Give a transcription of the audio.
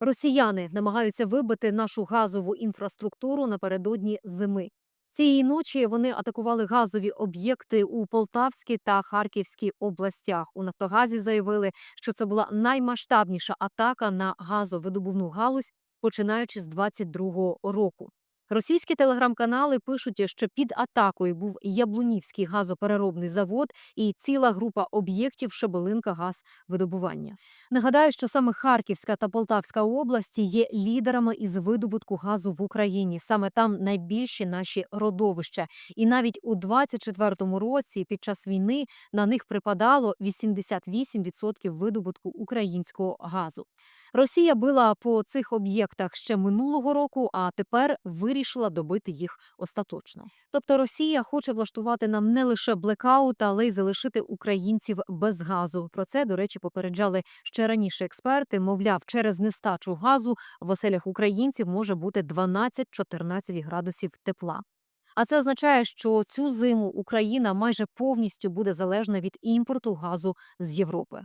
Росіяни намагаються вибити нашу газову інфраструктуру напередодні зими. Цієї ночі вони атакували газові об'єкти у Полтавській та Харківській областях. У Нафтогазі заявили, що це була наймасштабніша атака на газовидобувну галузь, починаючи з 22-го року. Російські телеграм-канали пишуть, що під атакою був Яблунівський газопереробний завод і ціла група об'єктів Шебелинка газвидобування. Нагадаю, що саме Харківська та Полтавська області є лідерами із видобутку газу в Україні. Саме там найбільші наші родовища. І навіть у 24-му році, під час війни, на них припадало 88% видобутку українського газу. Росія била по цих об'єктах ще минулого року, а тепер вирішила добити їх остаточно. Тобто Росія хоче влаштувати нам не лише блекаут, але й залишити українців без газу. Про це, до речі, попереджали ще раніше експерти. Мовляв, через нестачу газу в оселях українців може бути 12-14 градусів тепла. А це означає, що цю зиму Україна майже повністю буде залежна від імпорту газу з Європи.